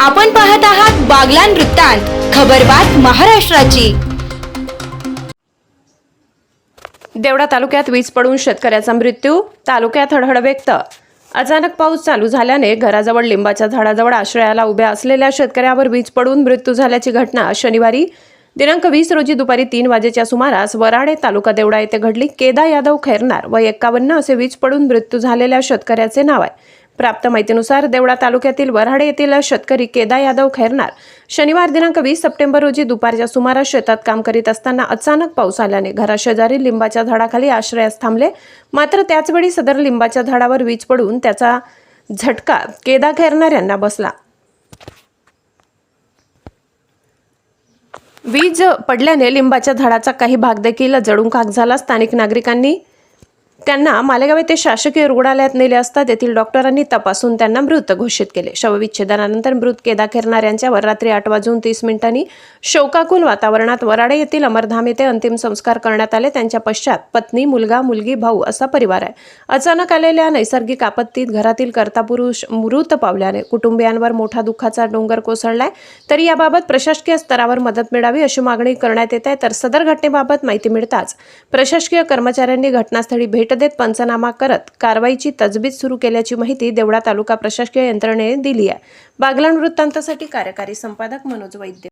आपण पाहत आहात बागलान वृत्तांत खबरबात महाराष्ट्राची. देवडा तालुक्यात वीज पडून शेतकऱ्याचा मृत्यू तालुक्यात हडहड व्यक्त. अचानक पाऊस चालू झाल्याने घराजवळ लिंबाच्या झाडाजवळ आश्रयाला उभ्या असलेल्या शेतकऱ्यावर वीज पडून मृत्यू झाल्याची घटना शनिवारी दिनांक वीस रोजी दुपारी तीन वाजेच्या सुमारास वराडे तालुका देवडा येथे घडली. केदा यादव खैरनार व एक्कावन्न असे वीज पडून मृत्यू झालेल्या शेतकऱ्याचे नाव आहे. प्राप्त माहितीनुसार देवळा तालुक्यातील वऱ्हाडे येथील शेतकरी केदा यादव खैरनार शनिवार दिनांक वीस सप्टेंबर रोजी दुपारच्या सुमारास शेतात काम करीत असताना अचानक पाऊस आल्याने घराशेजारी लिंबाच्या झाडाखाली आश्रयास थांबले. मात्र त्याचवेळी सदर लिंबाच्या झाडावर वीज पडून त्याचा झटका केदा खैरनार यांना बसला. वीज पडल्याने लिंबाच्या झाडाचा काही भाग देखील जळून खाक झाला. स्थानिक नागरिकांनी त्यांना मालेगाव येथे शासकीय रुग्णालयात नेले असता तेथील डॉक्टरांनी तपासून त्यांना मृत घोषित केले. शवविच्छेदनानंतर मृत केदा खेरणार यांच्यावर रात्री आठ वाजून तीस मिनिटांनी शोकाकुल वातावरणात वराडे येथील अमरधाम येथे अंतिम संस्कार करण्यात आले. त्यांच्या पश्चात पत्नी मुलगा मुलगी भाऊ असा परिवार आहे. अचानक आलेल्या नैसर्गिक आपत्तीत घरातील कर्ता पुरुष मृत पावल्याने कुटुंबियांवर मोठा दुःखाचा डोंगर कोसळलाय. तरी याबाबत प्रशासकीय स्तरावर मदत मिळावी अशी मागणी करण्यात येत आहे. तर सदर घटनेबाबत माहिती मिळताच प्रशासकीय कर्मचाऱ्यांनी घटनास्थळी भेट देत पंचनामा करत कारवाईची तजवीज सुरू केल्याची माहिती देवळा तालुका प्रशासकीय यंत्रणेने दिली आहे. बागलाण वृत्तांतासाठी कार्यकारी संपादक मनोज वैद्य.